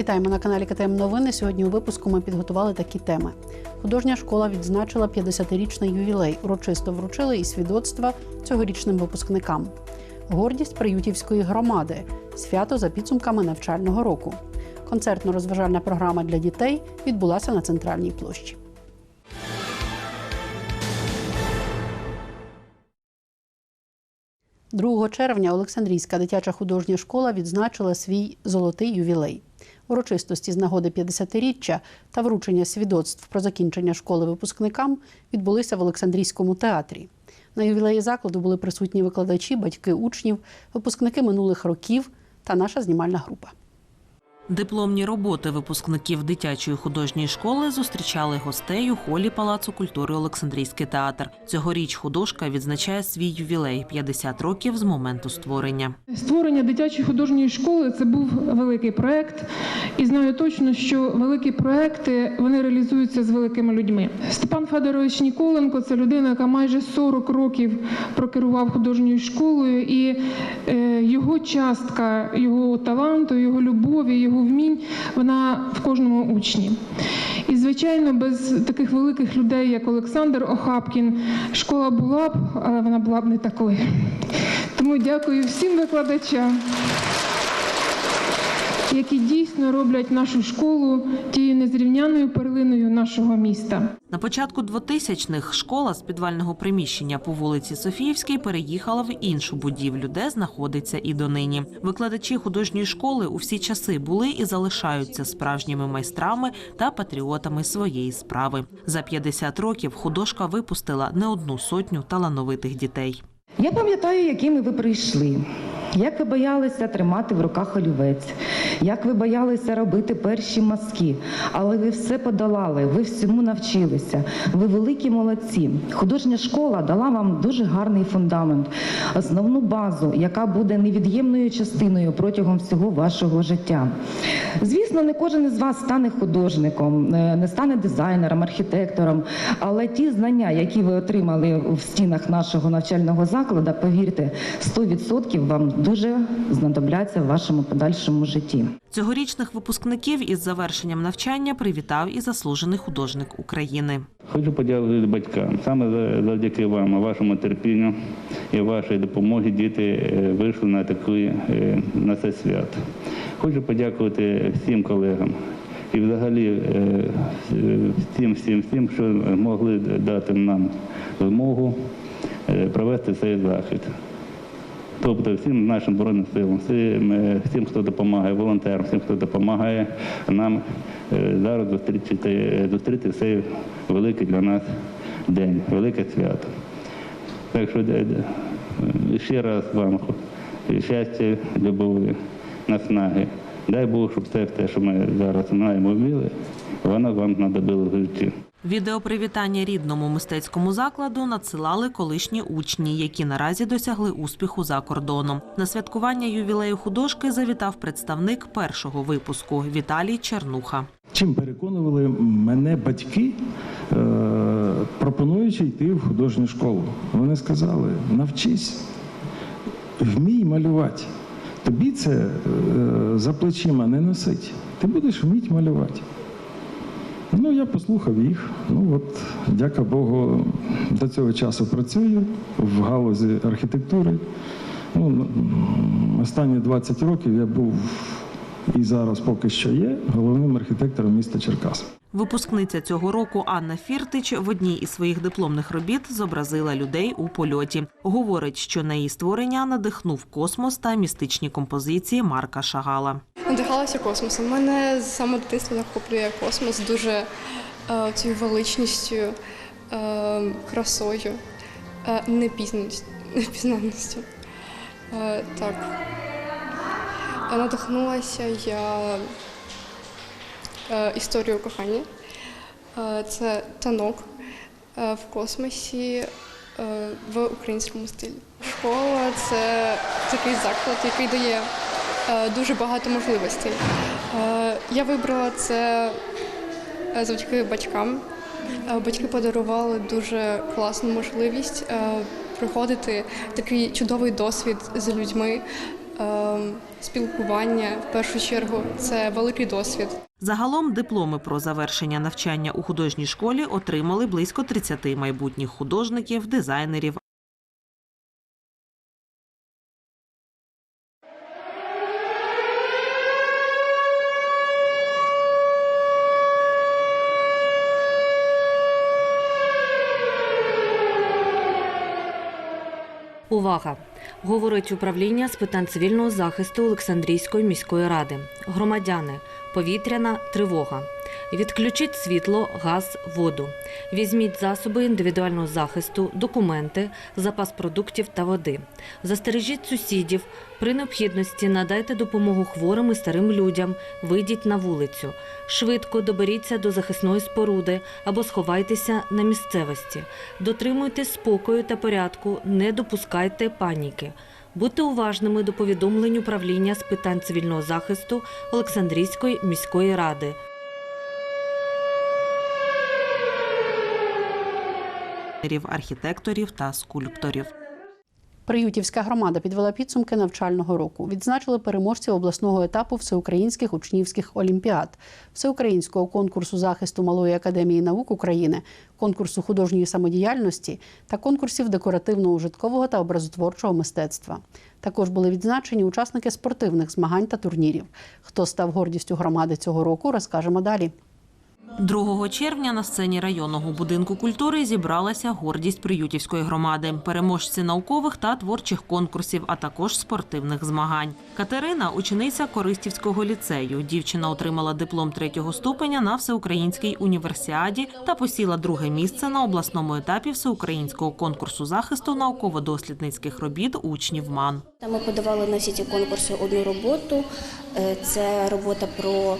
Вітаємо на каналі КТМ Новини. Сьогодні у випуску ми підготували такі теми. Художня школа відзначила 50-річний ювілей. Урочисто вручили і свідоцтва цьогорічним випускникам. Гордість приютівської громади. Свято за підсумками навчального року. Концертно-розважальна програма для дітей відбулася на центральній площі. Другого червня Олександрійська дитяча художня школа відзначила свій золотий ювілей. Урочистості з нагоди 50-річчя та вручення свідоцтв про закінчення школи випускникам відбулися в Олександрійському театрі. На ювілеї закладу були присутні викладачі, батьки учнів, випускники минулих років та наша знімальна група. Дипломні роботи випускників дитячої художньої школи зустрічали гостей у холі Палацу культури Олександрійський театр. Цьогоріч художка відзначає свій ювілей 50 років з моменту створення. Створення дитячої художньої школи це був великий проект, і знаю точно, що великі проекти вони реалізуються з великими людьми. Степан Федорович Ніколенко це людина, яка майже 40 років прокерував художньою школою, і е, його частка, його таланту, його любові, його вмінь, вона в кожному учні. І, звичайно, без таких великих людей, як Олександр Охапкін, школа була б, але вона була б не такою. Тому дякую всім викладачам, які дійсно роблять нашу школу тією незрівняною перлиною нашого міста. На початку 2000-х школа з підвального приміщення по вулиці Софіївській переїхала в іншу будівлю, де знаходиться і донині. Викладачі художньої школи у всі часи були і залишаються справжніми майстрами та патріотами своєї справи. За 50 років художка випустила не одну сотню талановитих дітей. Я пам'ятаю, якими ви прийшли. Як ви боялися тримати в руках олівець, як ви боялися робити перші мазки, але ви все подолали, ви всьому навчилися. Ви великі молодці. Художня школа дала вам дуже гарний фундамент, основну базу, яка буде невід'ємною частиною протягом всього вашого життя. Звісно, не кожен із вас стане художником, е, не стане дизайнером, архітектором, але ті знання, які ви отримали в стінах нашого навчального закладу, повірте, 100% вам дуже знадобляться в вашому подальшому житті. Цьогорічних випускників із завершенням навчання привітав і заслужений художник України. Хочу подякувати батькам. Саме за- завдяки вам, вашому терпінню і вашій допомозі діти е, вийшли на такі, е, на це свято. Хочу подякувати всім колегам і взагалі е, всім, всім, всім, що могли дати нам змогу провести цей захід. Тобто всім нашим збройним силам, всім, е, всім, хто допомагає, волонтерам, всім, хто допомагає нам е, зараз зустріти, зустріти цей великий для нас день, велике свято. Так що е, ще раз вам щастя, любові, наснаги. Дай Бог, щоб все те, що ми зараз знаємо, вміли, воно вам знадобило в житті. Відеопривітання рідному мистецькому закладу надсилали колишні учні, які наразі досягли успіху за кордоном. На святкування ювілею художки завітав представник першого випуску Віталій Чернуха. Чим переконували мене батьки, е, пропонуючи йти в художню школу. Вони сказали: навчись, вмій малювати. Тобі це е, за плечима не носить. Ти будеш вміти малювати. Ну, я послухав їх. Ну от, дяка Богу, до цього часу працюю в галузі архітектури. Ну, останні 20 років я був і зараз поки що є головним архітектором міста Черкас. Випускниця цього року Анна Фіртич в одній із своїх дипломних робіт зобразила людей у польоті. Говорить, що на її створення надихнув космос та містичні композиції Марка Шагала. Надихалася космосом. Мене з самого дитинства захоплює космос дуже е, цією величністю, е, красою, е, непізнаністю. Е, так. Е, Надихнулася я е, історією кохання. Е, це танок е, в космосі е, в українському стилі. Школа це такий заклад, який дає дуже багато можливостей. Е, Я вибрала це е, завдяки батькам. Е, Батьки подарували дуже класну можливість е, проходити такий чудовий досвід з людьми, спілкування в першу чергу це великий досвід. Загалом дипломи про завершення навчання у художній школі отримали близько 30 майбутніх художників, дизайнерів, Увага! Говорить управління з питань цивільного захисту Олександрійської міської ради. Громадяни, повітряна тривога. Відключіть світло, газ, воду. Візьміть засоби індивідуального захисту, документи, запас продуктів та води. Застережіть сусідів. При необхідності надайте допомогу хворим і старим людям. Вийдіть на вулицю. Швидко доберіться до захисної споруди або сховайтеся на місцевості. Дотримуйтесь спокою та порядку, не допускайте паніки. Будьте уважними до повідомлень управління з питань цивільного захисту Олександрійської міської ради. Архітекторів та скульпторів. Приютівська громада підвела підсумки навчального року. Відзначили переможців обласного етапу всеукраїнських учнівських олімпіад, всеукраїнського конкурсу захисту Малої академії наук України, конкурсу художньої самодіяльності та конкурсів декоративно-ужиткового та образотворчого мистецтва. Також були відзначені учасники спортивних змагань та турнірів. Хто став гордістю громади цього року, розкажемо далі. 2 червня на сцені районного будинку культури зібралася гордість Приютівської громади, переможці наукових та творчих конкурсів, а також спортивних змагань. Катерина учениця Користівського ліцею. Дівчина отримала диплом третього ступеня на всеукраїнській універсіаді та посіла друге місце на обласному етапі всеукраїнського конкурсу захисту науково-дослідницьких робіт учнів МАН. Ми подавали на всі ці конкурси одну роботу. Е, Це робота про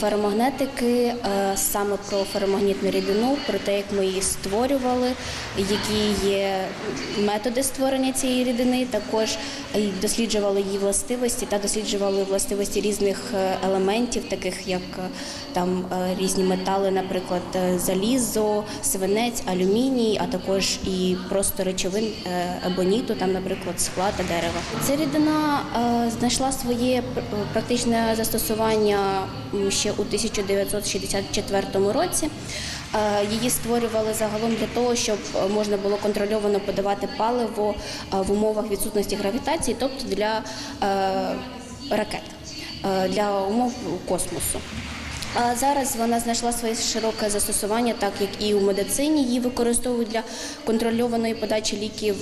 феромагнетики, е, саме про феромагнітну рідину, про те, як ми її створювали, які є методи створення цієї рідини. Також досліджували її властивості та досліджували властивості різних е, елементів, таких як е, там е, різні метали, наприклад, е, залізо, свинець, алюміній, а також і просто речовин е, ебоніту, там, наприклад, скла та дерева. Ця рідина е, знайшла своє практичне застосування м, ще у 1964 році. Е, Її створювали загалом для того, щоб е, можна було контрольовано подавати паливо е, в умовах відсутності гравітації, тобто для ракет, для умов космосу. А зараз вона знайшла своє широке застосування, так як і у медицині її використовують для контрольованої подачі ліків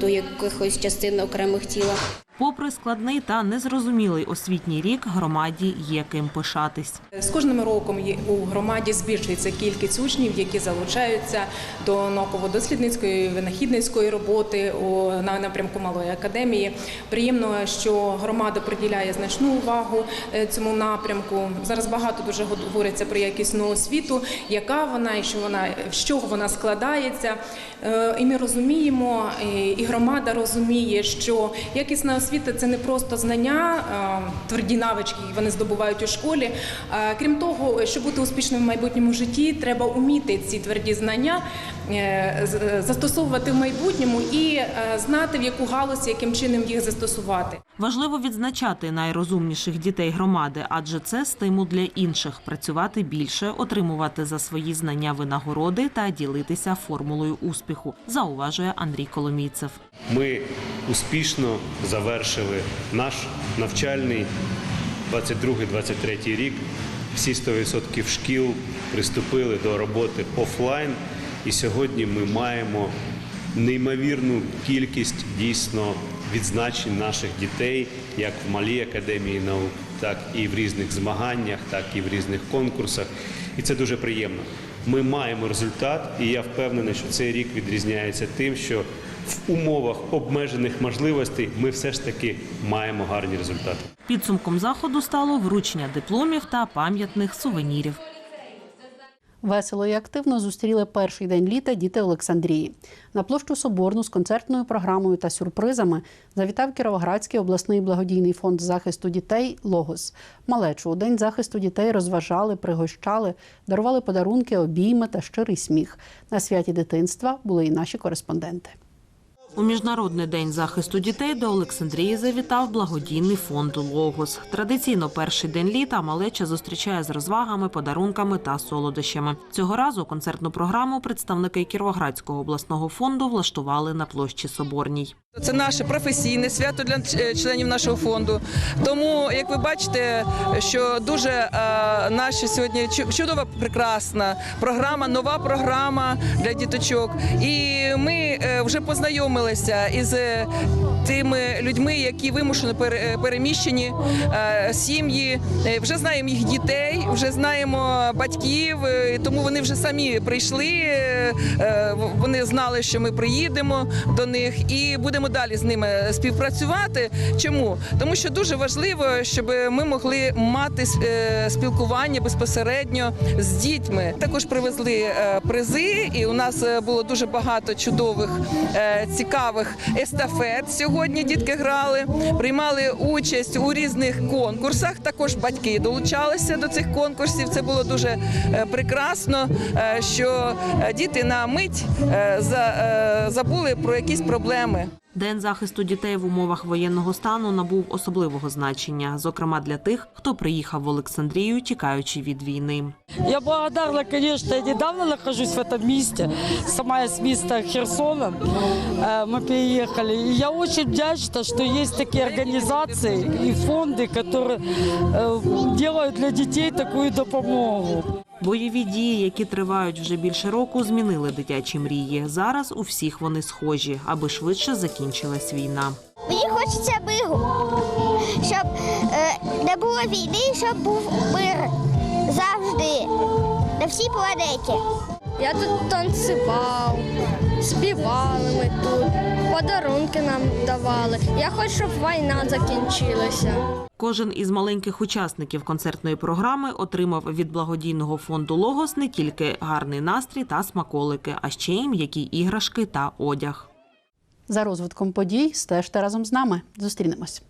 до якихось частин окремих тіла. Попри складний та незрозумілий освітній рік, громаді є ким пишатись. З кожним роком у громаді збільшується кількість учнів, які залучаються до науково-дослідницької винахідницької роботи на напрямку малої академії. Приємно, що громада приділяє значну увагу е, цьому напрямку. Зараз багато дуже говориться про якісну освіту, яка вона і що вона з чого вона складається. Е, І ми розуміємо, і- громада розуміє, що якісна освіта це не просто знання, е, тверді навички, які вони здобувають у школі. Е, Крім того, щоб бути успішним в майбутньому житті, треба уміти ці тверді знання застосовувати в майбутньому і е, знати, в яку галузь, яким чином їх застосувати. Важливо відзначати найрозумніших дітей громади, адже це стимул для інших працювати більше, отримувати за свої знання винагороди та ділитися формулою успіху, зауважує Андрій Коломійцев. Ми успішно завершили наш навчальний 22-23 рік. Всі 100% шкіл приступили до роботи офлайн, і сьогодні ми маємо неймовірну кількість дійсно відзначень наших дітей, як в малій академії наук, так і в різних змаганнях, так і в різних конкурсах. І це дуже приємно. Ми маємо результат, і я впевнений, що цей рік відрізняється тим, що в умовах обмежених можливостей ми все ж таки маємо гарні результати. Підсумком заходу стало вручення дипломів та пам'ятних сувенірів. Весело і активно зустріли перший день літа діти Олександрії. На площу Соборну з концертною програмою та сюрпризами завітав Кіровоградський обласний благодійний фонд захисту дітей Логос. Малечу у день захисту дітей розважали, пригощали, дарували подарунки, обійми та щирий сміх. На святі дитинства були і наші кореспонденти. У міжнародний день захисту дітей до Олександрії завітав благодійний фонд Логос. Традиційно перший день літа малеча зустрічає з розвагами, подарунками та солодощами. Цього разу концертну програму представники Кіровоградського обласного фонду влаштували на площі Соборній. Це наше професійне свято для членів нашого фонду. Тому, як ви бачите, що дуже е, наша сьогодні чудова, прекрасна програма, нова програма для діточок. І ми е, вже познайомилися із е, тими людьми, які вимушено пере- переміщені е, сім'ї. Е, Вже знаємо їх дітей, вже знаємо батьків. е, Тому вони вже самі прийшли. е, е, Вони знали, що ми приїдемо до них і будемо далі з ними співпрацювати. Чому? Тому що дуже важливо, щоб ми могли мати е, спілкування безпосередньо з дітьми. Також привезли е, призи, і у нас е, було дуже багато чудових, е, цікавих естафет. Сьогодні дітки грали, приймали участь у різних конкурсах. Також батьки долучалися до цих конкурсів. Це було дуже е, прекрасно, е, що е, діти на мить за- забули про якісь проблеми. День захисту дітей в умовах воєнного стану набув особливого значення, зокрема для тих, хто приїхав в Олександрію, тікаючи від війни. Я благодарна, конечно, я недавно нахожусь в этом месте, сама я с места Херсона, Э, мы переехали. И я очень вдячна, что есть такие организации и фонды, которые э, делают для детей такую допомогу. Бойові дії, які тривають вже більше року, змінили дитячі мрії. Зараз у всіх вони схожі, аби швидше закінчилась війна. Мені хочеться миру, щоб е, не було війни, щоб був мир завжди на всій планеті. Я тут танцював, співали ми тут, подарунки нам давали. Я хочу, щоб війна закінчилася. Кожен із маленьких учасників концертної програми отримав від благодійного фонду Логос не тільки гарний настрій та смаколики, а ще й м'які іграшки та одяг. За розвитком подій стежте разом з нами. Зустрінемось.